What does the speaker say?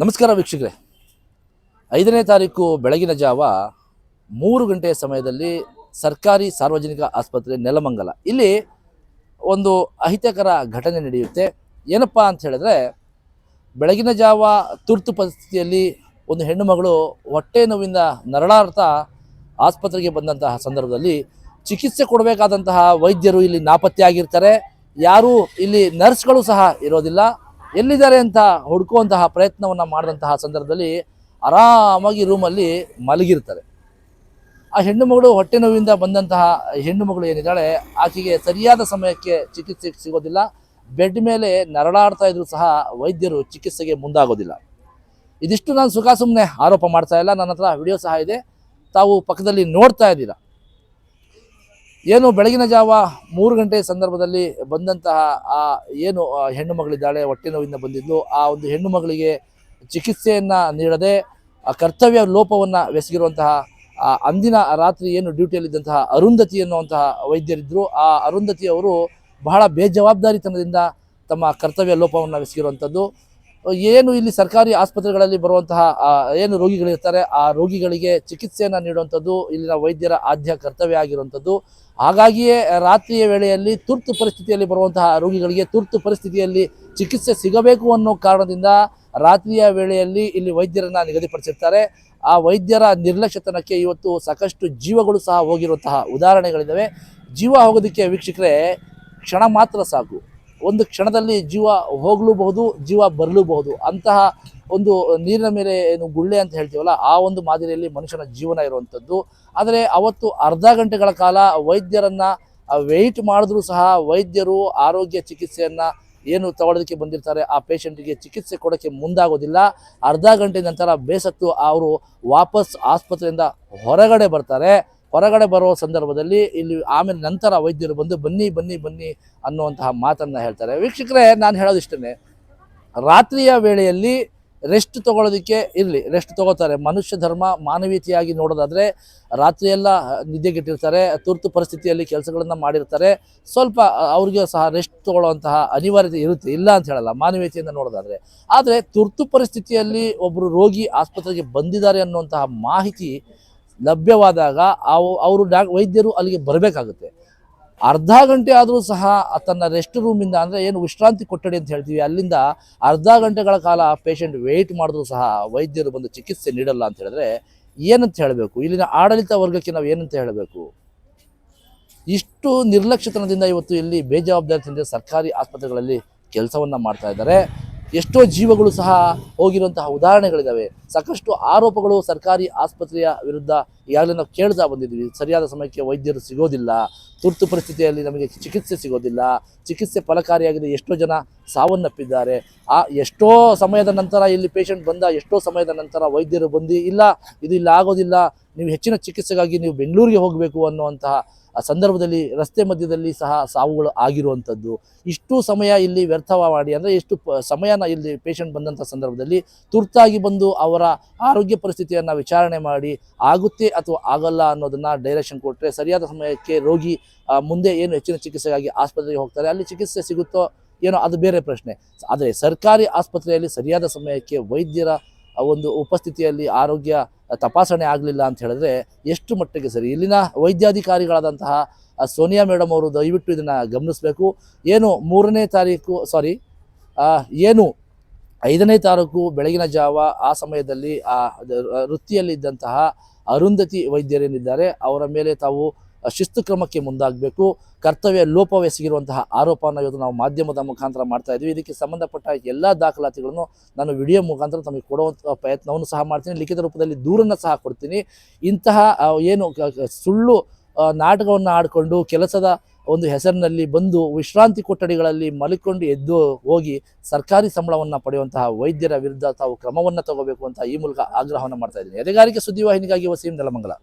ನಮಸ್ಕಾರ ವೀಕ್ಷಕರೇ. ಐದನೇ ತಾರೀಕು ಬೆಳಗಿನ ಜಾವ ಮೂರು ಗಂಟೆಯ ಸಮಯದಲ್ಲಿ ಸರ್ಕಾರಿ ಸಾರ್ವಜನಿಕ ಆಸ್ಪತ್ರೆ ನೆಲಮಂಗಲ. ಇಲ್ಲಿ ಒಂದು ಅಹಿತಕರ ಘಟನೆ ನಡೆಯುತ್ತೆ. ಏನಪ್ಪ ಅಂತ ಹೇಳಿದ್ರೆ, ಬೆಳಗಿನ ಜಾವ ತುರ್ತು ಪರಿಸ್ಥಿತಿಯಲ್ಲಿ ಒಂದು ಹೆಣ್ಣು ಮಗಳು ಹೊಟ್ಟೆ ನೋವಿಂದ ನರಳಾರ್ಥ ಆಸ್ಪತ್ರೆಗೆ ಬಂದಂತಹ ಸಂದರ್ಭದಲ್ಲಿ ಚಿಕಿತ್ಸೆ ಕೊಡಬೇಕಾದಂತಹ ವೈದ್ಯರು ಇಲ್ಲಿ ನಾಪತ್ತೆಯಾಗಿರ್ತಾರೆ. ಯಾರೂ ಇಲ್ಲಿ ನರ್ಸ್ಗಳು ಸಹ ಇರೋದಿಲ್ಲ. ಎಲ್ಲಿದ್ದಾರೆ ಅಂತ ಹುಡುಕುವಂತಹ ಪ್ರಯತ್ನವನ್ನು ಮಾಡಿದಂತಹ ಸಂದರ್ಭದಲ್ಲಿ ಆರಾಮಾಗಿ ರೂಮಲ್ಲಿ ಮಲಗಿರ್ತಾರೆ. ಆ ಹೆಣ್ಣು ಮಗಳು ಹೊಟ್ಟೆ ನೋವಿಂದ ಬಂದಂತಹ ಹೆಣ್ಣು ಮಗಳು ಏನಿದ್ದಾಳೆ, ಆಕೆಗೆ ಸರಿಯಾದ ಸಮಯಕ್ಕೆ ಚಿಕಿತ್ಸೆ ಸಿಗೋದಿಲ್ಲ, ಬೆಡ್ ಮೇಲೆ ನರಳಾಡ್ತಾ ಇದ್ರು ಸಹ ವೈದ್ಯರು ಚಿಕಿತ್ಸೆಗೆ ಮುಂದಾಗೋದಿಲ್ಲ. ಇದಿಷ್ಟು ನಾನು ಸುಖ ಸುಮ್ಮನೆ ಆರೋಪ ಮಾಡ್ತಾ ಇಲ್ಲ, ನನ್ನ ಹತ್ರ ವಿಡಿಯೋ ಸಹ ಇದೆ, ತಾವು ಪಕ್ಕದಲ್ಲಿ ನೋಡ್ತಾ ಇದ್ದೀರಾ? ಏನು ಬೆಳಗಿನ ಜಾವ ಮೂರು ಗಂಟೆ ಸಂದರ್ಭದಲ್ಲಿ ಬಂದಂತಹ ಆ ಏನು ಹೆಣ್ಣು ಮಗಳಿದ್ದಾಳೆ, ಹೊಟ್ಟೆ ನೋವಿಂದ ಬಂದಿದ್ಲು ಆ ಒಂದು ಹೆಣ್ಣು ಮಗಳಿಗೆ ಚಿಕಿತ್ಸೆಯನ್ನು ನೀಡದೆ ಕರ್ತವ್ಯ ಲೋಪವನ್ನು ಆ ಅಂದಿನ ರಾತ್ರಿ ಏನು ಡ್ಯೂಟಿಯಲ್ಲಿದ್ದಂತಹ ಅರುಂಧತಿ ಎನ್ನುವಂತಹ ವೈದ್ಯರಿದ್ದರು ಆ ಅರುಂಧತಿ ಅವರು ಬಹಳ ಬೇಜವಾಬ್ದಾರಿತನದಿಂದ ತಮ್ಮ ಕರ್ತವ್ಯ ಲೋಪವನ್ನು ಬೆಸಗಿರುವಂಥದ್ದು ಏನು ಇಲ್ಲಿ ಸರ್ಕಾರಿ ಆಸ್ಪತ್ರೆಗಳಲ್ಲಿ ಬರುವಂತಹ ಏನು ರೋಗಿಗಳಿರ್ತಾರೆ, ಆ ರೋಗಿಗಳಿಗೆ ಚಿಕಿತ್ಸೆಯನ್ನು ನೀಡುವಂಥದ್ದು, ಇಲ್ಲಿನ ವೈದ್ಯರ ಆದ್ಯ ಕರ್ತವ್ಯ ಆಗಿರುವಂಥದ್ದು. ಹಾಗಾಗಿಯೇ ರಾತ್ರಿಯ ವೇಳೆಯಲ್ಲಿ ತುರ್ತು ಪರಿಸ್ಥಿತಿಯಲ್ಲಿ ಬರುವಂತಹ ರೋಗಿಗಳಿಗೆ ತುರ್ತು ಪರಿಸ್ಥಿತಿಯಲ್ಲಿ ಚಿಕಿತ್ಸೆ ಸಿಗಬೇಕು ಅನ್ನೋ ಕಾರಣದಿಂದ ರಾತ್ರಿಯ ವೇಳೆಯಲ್ಲಿ ಇಲ್ಲಿ ವೈದ್ಯರನ್ನ ನಿಗದಿಪಡಿಸಿರ್ತಾರೆ. ಆ ವೈದ್ಯರ ನಿರ್ಲಕ್ಷ್ಯತನಕ್ಕೆ ಇವತ್ತು ಸಾಕಷ್ಟು ಜೀವಗಳು ಸಹ ಹೋಗಿರುವಂತಹ ಉದಾಹರಣೆಗಳಿದ್ದಾವೆ ಜೀವ ಹೋಗೋದಕ್ಕೆ ವೀಕ್ಷಕರೇ, ಕ್ಷಣ ಮಾತ್ರ ಸಾಕು. ಒಂದು ಕ್ಷಣದಲ್ಲಿ ಜೀವ ಹೋಗಲೂಬಹುದು, ಜೀವ ಬರಲೂಬಹುದು. ಅಂತಹ ಒಂದು ನೀರಿನ ಮೇಲೆ ಏನು ಗುಳ್ಳೆ ಅಂತ ಹೇಳ್ತೀವಲ್ಲ, ಆ ಒಂದು ಮಾದರಿಯಲ್ಲಿ ಮನುಷ್ಯನ ಜೀವನ ಇರುವಂಥದ್ದು. ಆದರೆ ಅವತ್ತು ಅರ್ಧ ಗಂಟೆಗಳ ಕಾಲ ವೈದ್ಯರನ್ನ ವೆಯ್ಟ್ ಮಾಡಿದ್ರೂ ಸಹ ವೈದ್ಯರು ಆರೋಗ್ಯ ಚಿಕಿತ್ಸೆಯನ್ನ ಏನು ತಗೊಳ್ಳೋದಕ್ಕೆ ಬಂದಿರ್ತಾರೆ, ಆ ಪೇಷಂಟಿಗೆ ಚಿಕಿತ್ಸೆ ಕೊಡೋಕ್ಕೆ ಮುಂದಾಗೋದಿಲ್ಲ. ಅರ್ಧ ಗಂಟೆ ನಂತರ ಬೇಸತ್ತು ಅವರು ವಾಪಸ್ ಆಸ್ಪತ್ರೆಯಿಂದ ಹೊರಗಡೆ ಬರ್ತಾರೆ. ಹೊರಗಡೆ ಬರುವ ಸಂದರ್ಭದಲ್ಲಿ ಇಲ್ಲಿ ಆಮೇಲೆ ನಂತರ ವೈದ್ಯರು ಬಂದು ಬನ್ನಿ ಬನ್ನಿ ಬನ್ನಿ ಅನ್ನುವಂತಹ ಮಾತನ್ನು ಹೇಳ್ತಾರೆ. ವೀಕ್ಷಕರೇ, ನಾನು ಹೇಳೋದಿಷ್ಟೇ ರಾತ್ರಿಯ ವೇಳೆಯಲ್ಲಿ ರೆಸ್ಟ್ ತಗೊಳ್ಳೋದಕ್ಕೆ ಇರಲಿ ರೆಸ್ಟ್ ತಗೋತಾರೆ. ಮನುಷ್ಯ ಧರ್ಮ ಮಾನವೀಯತೆಯಾಗಿ ನೋಡೋದಾದರೆ ರಾತ್ರಿಯೆಲ್ಲ ನಿದ್ದೆಗೆಟ್ಟಿರ್ತಾರೆ ತುರ್ತು ಪರಿಸ್ಥಿತಿಯಲ್ಲಿ ಕೆಲಸಗಳನ್ನು ಮಾಡಿರ್ತಾರೆ. ಸ್ವಲ್ಪ ಅವ್ರಿಗೆ ಸಹ ರೆಸ್ಟ್ ತೊಗೊಳ್ಳುವಂತಹ ಅನಿವಾರ್ಯತೆ ಇರುತ್ತೆ. ಇಲ್ಲ ಅಂತ ಹೇಳಲ್ಲ, ಮಾನವೀಯತೆಯಿಂದ ನೋಡೋದಾದರೆ. ಆದರೆ ತುರ್ತು ಪರಿಸ್ಥಿತಿಯಲ್ಲಿ ಒಬ್ಬರು ರೋಗಿ ಆಸ್ಪತ್ರೆಗೆ ಬಂದಿದ್ದಾರೆ ಅನ್ನುವಂತಹ ಮಾಹಿತಿ ಲಭ್ಯವಾದಾಗ ಅವು ಅವರು ವೈದ್ಯರು ಅಲ್ಲಿಗೆ ಬರಬೇಕಾಗುತ್ತೆ. ಅರ್ಧ ಗಂಟೆ ಆದರೂ ಸಹ ತನ್ನ ರೆಸ್ಟ್ ರೂಮಿಂದ ಅಂದರೆ ಏನು ವಿಶ್ರಾಂತಿ ಕೊಠಡಿ ಅಂತ ಹೇಳ್ತೀವಿ. ಅಲ್ಲಿಂದ ಅರ್ಧ ಗಂಟೆಗಳ ಕಾಲ ಪೇಷಂಟ್ ವೆಯ್ಟ್ ಮಾಡಿದ್ರು ಸಹ ವೈದ್ಯರು ಬಂದು ಚಿಕಿತ್ಸೆ ನೀಡಲ್ಲ ಅಂತ ಹೇಳಿದ್ರೆ ಏನಂತ ಹೇಳಬೇಕು? ಇಲ್ಲಿನ ಆಡಳಿತ ವರ್ಗಕ್ಕೆ ನಾವು ಏನಂತ ಹೇಳಬೇಕು? ಇಷ್ಟು ನಿರ್ಲಕ್ಷ್ಯತನದಿಂದ ಇವತ್ತು ಇಲ್ಲಿ ಬೇಜವಾಬ್ದಾರಿಯಿಂದ ಸರ್ಕಾರಿ ಆಸ್ಪತ್ರೆಗಳಲ್ಲಿ ಕೆಲಸವನ್ನು ಮಾಡ್ತಾ ಇದ್ದಾರೆ. ಎಷ್ಟೋ ಜೀವಗಳು ಸಹ ಹೋಗಿರುವಂತಹ ಉದಾಹರಣೆಗಳಿದ್ದಾವೆ ಸಾಕಷ್ಟು ಆರೋಪಗಳು ಸರ್ಕಾರಿ ಆಸ್ಪತ್ರೆಯ ವಿರುದ್ಧ ಈಗಾಗಲೇ ನಾವು ಕೇಳ್ತಾ ಬಂದಿದ್ವಿ ಸರಿಯಾದ ಸಮಯಕ್ಕೆ ವೈದ್ಯರು ಸಿಗೋದಿಲ್ಲ. ತುರ್ತು ಪರಿಸ್ಥಿತಿಯಲ್ಲಿ ನಮಗೆ ಚಿಕಿತ್ಸೆ ಸಿಗೋದಿಲ್ಲ. ಚಿಕಿತ್ಸೆ ಫಲಕಾರಿಯಾಗಿದೆ. ಎಷ್ಟೋ ಜನ ಸಾವನ್ನಪ್ಪಿದ್ದಾರೆ. ಆ ಎಷ್ಟೋ ಸಮಯದ ನಂತರ ಇಲ್ಲಿ ಪೇಷಂಟ್ ಬಂದ ಎಷ್ಟೋ ಸಮಯದ ನಂತರ ವೈದ್ಯರು ಬಂದು, ಇಲ್ಲ, ಇದು ಇಲ್ಲಿ ಆಗೋದಿಲ್ಲ. ನೀವು ಹೆಚ್ಚಿನ ಚಿಕಿತ್ಸೆಗಾಗಿ ನೀವು ಬೆಂಗಳೂರಿಗೆ ಹೋಗಬೇಕು ಅನ್ನುವಂತಹ ಆ ಸಂದರ್ಭದಲ್ಲಿ ರಸ್ತೆ ಮಧ್ಯದಲ್ಲಿ ಸಹ ಸಾವುಗಳು ಆಗಿರುವಂಥದ್ದು. ಇಷ್ಟು ಸಮಯ ಇಲ್ಲಿ ವ್ಯರ್ಥ ಮಾಡಿ ಅಂದರೆ ಎಷ್ಟು ಸಮಯನ ಇಲ್ಲಿ ಪೇಷಂಟ್ ಬಂದಂಥ ಸಂದರ್ಭದಲ್ಲಿ ತುರ್ತಾಗಿ ಬಂದು ಅವರ ಆರೋಗ್ಯ ಪರಿಸ್ಥಿತಿಯನ್ನು ವಿಚಾರಣೆ ಮಾಡಿ ಆಗುತ್ತೆ ಅಥವಾ ಆಗಲ್ಲ ಅನ್ನೋದನ್ನು ಡೈರೆಕ್ಷನ್ ಕೊಟ್ಟರೆ ಸರಿಯಾದ ಸಮಯಕ್ಕೆ ರೋಗಿ ಮುಂದೆ ಏನು ಹೆಚ್ಚಿನ ಚಿಕಿತ್ಸೆಗಾಗಿ ಆಸ್ಪತ್ರೆಗೆ ಹೋಗ್ತಾರೆ. ಅಲ್ಲಿ ಚಿಕಿತ್ಸೆ ಸಿಗುತ್ತೋ ಏನೋ ಅದು ಬೇರೆ ಪ್ರಶ್ನೆ. ಆದರೆ ಸರ್ಕಾರಿ ಆಸ್ಪತ್ರೆಯಲ್ಲಿ ಸರಿಯಾದ ಸಮಯಕ್ಕೆ ವೈದ್ಯರ ಒಂದು ಉಪಸ್ಥಿತಿಯಲ್ಲಿ ಆರೋಗ್ಯ ತಪಾಸಣೆ ಆಗಲಿಲ್ಲ ಅಂತ ಹೇಳಿದ್ರೆ ಎಷ್ಟು ಮಟ್ಟಿಗೆ ಸರಿ? ಇಲ್ಲಿನ ವೈದ್ಯಾಧಿಕಾರಿಗಳಾದಂತಹ ಸೋನಿಯಾ ಮೇಡಮ್ ಅವರು ದಯವಿಟ್ಟು ಇದನ್ನು ಗಮನಿಸಬೇಕು. ಏನು ಮೂರನೇ ತಾರೀಕು ಸಾರಿ ಏನು ಐದನೇ ತಾರೀಕು ಬೆಳಗಿನ ಜಾವ ಆ ಸಮಯದಲ್ಲಿ ಆ ವೃತ್ತಿಯಲ್ಲಿದ್ದಂತಹ ಅರುಂಧತಿ ವೈದ್ಯರೇನಿದ್ದಾರೆ, ಅವರ ಮೇಲೆ ತಾವು ಶಿಸ್ತು ಕ್ರಮಕ್ಕೆ ಮುಂದಾಗಬೇಕು. ಕರ್ತವ್ಯ ಲೋಪವೆಸಗಿರುವಂತಹ ಆರೋಪವನ್ನು ಇವತ್ತು ನಾವು ಮಾಧ್ಯಮದ ಮುಖಾಂತರ ಮಾಡ್ತಾ ಇದ್ದೀವಿ. ಇದಕ್ಕೆ ಸಂಬಂಧಪಟ್ಟ ಎಲ್ಲ ದಾಖಲಾತಿಗಳನ್ನು ನಾನು ವಿಡಿಯೋ ಮುಖಾಂತರ ತಮಗೆ ಕೊಡುವಂಥ ಪ್ರಯತ್ನವನ್ನು ಸಹ ಮಾಡ್ತೀನಿ. ಲಿಖಿತ ರೂಪದಲ್ಲಿ ದೂರನ್ನು ಸಹ ಕೊಡ್ತೀನಿ. ಇಂತಹ ಏನು ಸುಳ್ಳು ನಾಟಕವನ್ನು ಆಡಿಕೊಂಡು ಕೆಲಸದ ಒಂದು ಹೆಸರಿನಲ್ಲಿ ಬಂದು ವಿಶ್ರಾಂತಿ ಕೊಠಡಿಗಳಲ್ಲಿ ಮಲಿಕೊಂಡು ಎದ್ದು ಹೋಗಿ ಸರ್ಕಾರಿ ಸಂಬಳವನ್ನು ಪಡೆಯುವಂತಹ ವೈದ್ಯರ ವಿರುದ್ಧ ತಾವು ಕ್ರಮವನ್ನು ತಗೋಬೇಕು ಅಂತ ಈ ಮೂಲಕ ಆಗ್ರಹವನ್ನು ಮಾಡ್ತಾ ಇದ್ದೀನಿ. ಎದೆಗಾರಿಕೆ ಸುದ್ದಿವಾಹಿನಿಗಾಗಿ ವಸೀಂ ನೆಲಮಂಗಲ.